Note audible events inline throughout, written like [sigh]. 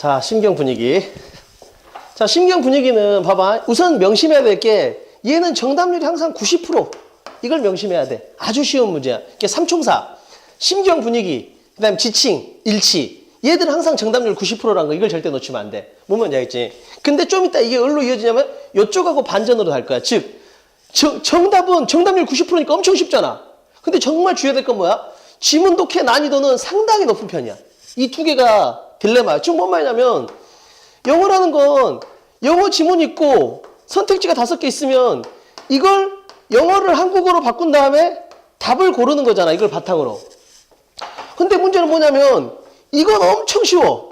자, 신경 분위기. 자, 신경 분위기는 봐봐. 우선 명심해야 될 게 얘는 정답률이 항상 90%. 이걸 명심해야 돼. 아주 쉬운 문제야. 이게 삼총사. 심경 분위기, 그다음 지칭, 일치. 얘들은 항상 정답률 90%라는 거 이걸 절대 놓치면 안 돼. 뭐면 알겠지? 근데 좀 이따 이게 어디로 이어지냐면 이쪽하고 반전으로 갈 거야. 즉 정, 정답은 정답률 90%니까 엄청 쉽잖아. 근데 정말 주의해야 될 건 뭐야? 지문 독해 난이도는 상당히 높은 편이야. 이 두 개가 딜레마야. 지금 뭔 말이냐면 영어라는 건 영어 지문 있고 선택지가 다섯 개 있으면 이걸 영어를 한국어로 바꾼 다음에 답을 고르는 거잖아. 이걸 바탕으로. 근데 문제는 뭐냐면 이건 엄청 쉬워.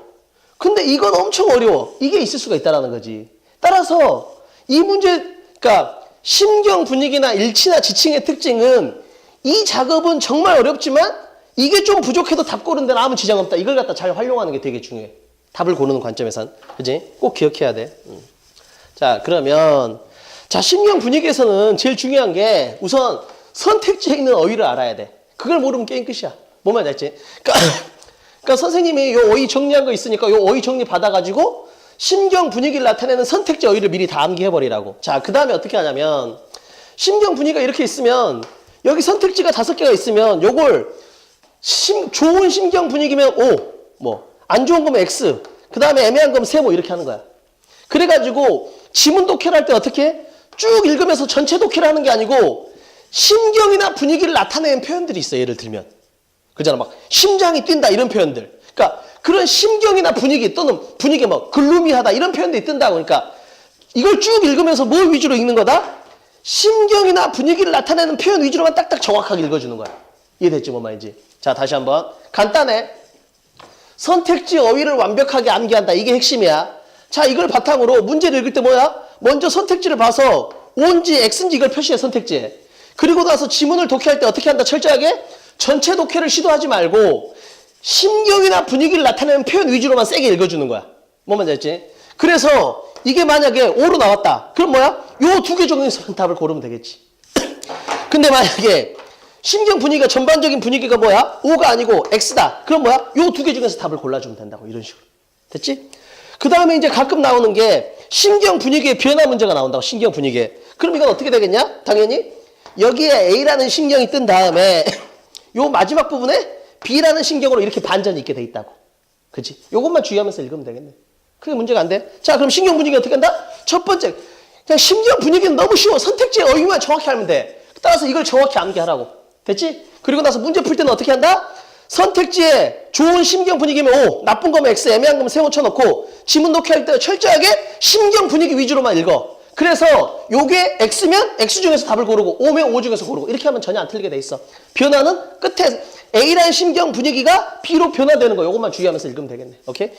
근데 이건 엄청 어려워. 이게 있을 수가 있다라는 거지. 따라서 이 문제, 그러니까 심경 분위기나 일치나 지칭의 특징은 이 작업은 정말 어렵지만 이게 좀 부족해도 답 고르는 데는 아무 지장 없다. 이걸 갖다 잘 활용하는 게 되게 중요해. 답을 고르는 관점에선. 그지? 꼭 기억해야 돼. 음. 자, 그러면 자, 심경 분위기에서는 제일 중요한 게 우선 선택지에 있는 어휘를 알아야 돼. 그걸 모르면 게임 끝이야. 뭔 말인지 알지? 그러니까, [coughs] 그러니까 선생님이 요 어휘 정리한 거 있으니까 요 어휘 정리 받아가지고 심경 분위기를 나타내는 선택지 어휘를 미리 다 암기해버리라고. 자, 그 다음에 어떻게 하냐면 심경 분위기가 이렇게 있으면 여기 선택지가 다섯 개가 있으면 요걸 심, 좋은 심경 분위기면 O, 뭐, 안 좋은 거면 X, 그 다음에 애매한 거면 세모 이렇게 하는 거야. 그래가지고 지문 독해를 할 때 어떻게 해? 쭉 읽으면서 전체 독해를 하는 게 아니고 심경이나 분위기를 나타내는 표현들이 있어. 예를 들면. 그잖아. 막 심장이 뛴다 이런 표현들. 그러니까 그런 심경이나 분위기 또는 분위기 뭐 글루미하다 이런 표현들이 뜬다고. 그러니까 이걸 쭉 읽으면서 뭘 위주로 읽는 거다? 심경이나 분위기를 나타내는 표현 위주로만 딱딱 정확하게 읽어주는 거야. 이해됐지 뭐 말인지. 자 다시 한번 간단해. 선택지 어휘를 완벽하게 암기한다. 이게 핵심이야. 자, 이걸 바탕으로 문제를 읽을 때 뭐야? 먼저 선택지를 봐서 O인지 X인지 이걸 표시해, 선택지에. 그리고 나서 지문을 독해할 때 어떻게 한다? 철저하게 전체 독해를 시도하지 말고 심경이나 분위기를 나타내는 표현 위주로만 세게 읽어주는 거야. 뭐만 알지? 그래서 이게 만약에 O로 나왔다. 그럼 뭐야? 요 두 개 중에서 답을 고르면 되겠지. [clears throat] 근데 만약에 심경 분위기가 전반적인 분위기가 뭐야? O가 아니고 X다. 그럼 뭐야? 요 두 개 중에서 답을 골라주면 된다고 이런 식으로. 됐지? 그 다음에 이제 가끔 나오는 게 신경 분위기의 변화 문제가 나온다고 신경 분위기에. 그럼 이건 어떻게 되겠냐? 당연히 여기에 A라는 신경이 뜬 다음에 [laughs] 요 마지막 부분에 B라는 신경으로 이렇게 반전이 있게 돼 있다고. 그치? 요것만 주의하면서 읽으면 되겠네. 그게 문제가 안 돼. 자, 그럼 신경 분위기 어떻게 한다? 첫 번째, 그냥 심경 분위기는 너무 쉬워. 선택지의 어휘만 정확히 알면 돼. 따라서 이걸 정확히 암기하라고. 됐지? 그리고 나서 문제 풀 때는 어떻게 한다? 선택지에 좋은 심경 분위기면 O, 나쁜 거면 X, 애매한 거면 세모 쳐놓고 지문 독해할 때 철저하게 심경 분위기 위주로만 읽어. 그래서 요게 X면 X 중에서 답을 고르고 O면 O 중에서 고르고 이렇게 하면 전혀 안 틀리게 돼 있어. 변화는 끝에 A라는 심경 분위기가 B로 변화되는 거 요것만 주의하면서 읽으면 되겠네. 오케이? 요-